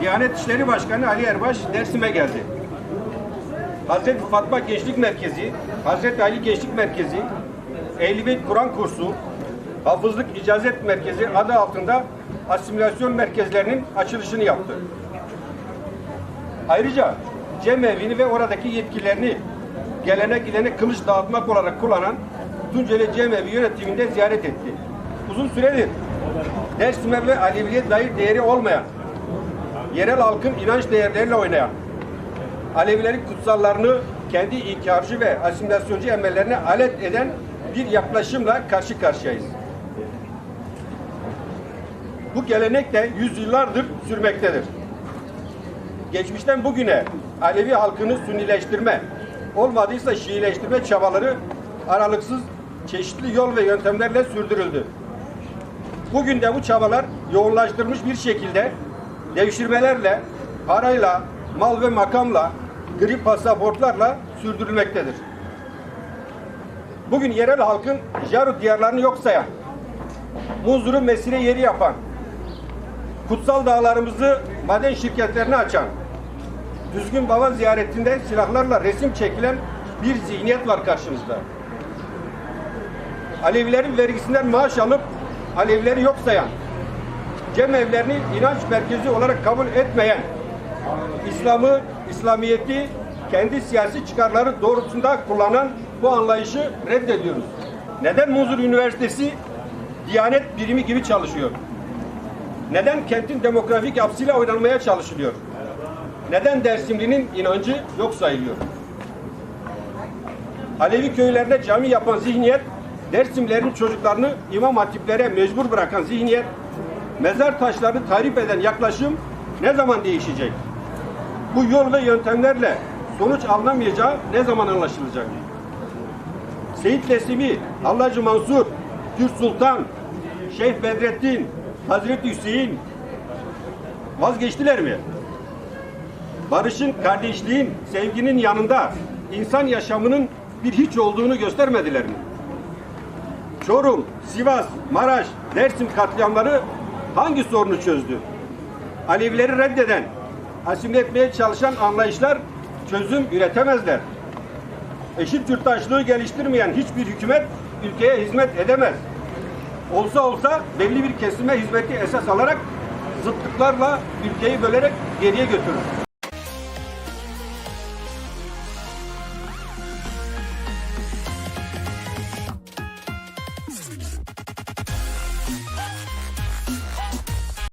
Diyanet İşleri Başkanı Ali Erbaş Dersim'e geldi. Hazreti Fatma Gençlik Merkezi, Hazreti Ali Gençlik Merkezi, Ehl-i Beyt Kur'an Kursu, Hafızlık İcazet Merkezi adı altında asimilasyon merkezlerinin açılışını yaptı. Ayrıca cemevi'ni ve oradaki yetkilerini gelene gidene kılıç dağıtmak olarak kullanan Tunceli Cemevi yönetiminde ziyaret etti. Uzun süredir Dersim'e ve Alevi'ye dair değeri olmayan, yerel halkın inanç değerleriyle oynayan, Alevilerin kutsallarını kendi inkarcı ve asimilasyoncu emellerine alet eden bir yaklaşımla karşı karşıyayız. Bu gelenek de yüzyıllardır sürmektedir. Geçmişten bugüne Alevi halkını Sünnileştirme, olmadıysa Şiileştirme çabaları aralıksız çeşitli yol ve yöntemlerle sürdürüldü. Bugün de bu çabalar yoğunlaştırılmış bir şekilde devşirmelerle, parayla, mal ve makamla, gri pasaportlarla sürdürülmektedir. Bugün yerel halkın Jarut diyarlarını yok sayan, Muzur'u mesire yeri yapan, kutsal dağlarımızı maden şirketlerine açan, düzgün baba ziyaretinde silahlarla resim çekilen bir zihniyet var karşımızda. Alevilerin vergisinden maaş alıp Alevileri yok sayan, cemevlerini inanç merkezi olarak kabul etmeyen, İslam'ı, İslamiyet'i kendi siyasi çıkarları doğrultusunda kullanan bu anlayışı reddediyoruz. Neden Muzur Üniversitesi Diyanet birimi gibi çalışıyor? Neden kentin demografik yapısıyla oynanmaya çalışılıyor? Neden Dersimli'nin inancı yok sayılıyor? Alevi köylerine cami yapan zihniyet, Dersimlerin çocuklarını imam hatiplere mecbur bırakan zihniyet, mezar taşlarını tarif eden yaklaşım ne zaman değişecek? Bu yol ve yöntemlerle sonuç alınamayacağı ne zaman anlaşılacak? Seyit Nesimi, Hallacı Mansur, Türk Sultan, Şeyh Bedrettin, Hazreti Hüseyin vazgeçtiler mi? Barışın, kardeşliğin, sevginin yanında insan yaşamının bir hiç olduğunu göstermediler mi? Çorum, Sivas, Maraş, Dersim katliamları hangi sorunu çözdü? Alevileri reddeden, asimile etmeye çalışan anlayışlar çözüm üretemezler. Eşit yurttaşlığı geliştirmeyen hiçbir hükümet ülkeye hizmet edemez. Olsa olsa belli bir kesime hizmeti esas alarak zıtlıklarla ülkeyi bölerek geriye götürür.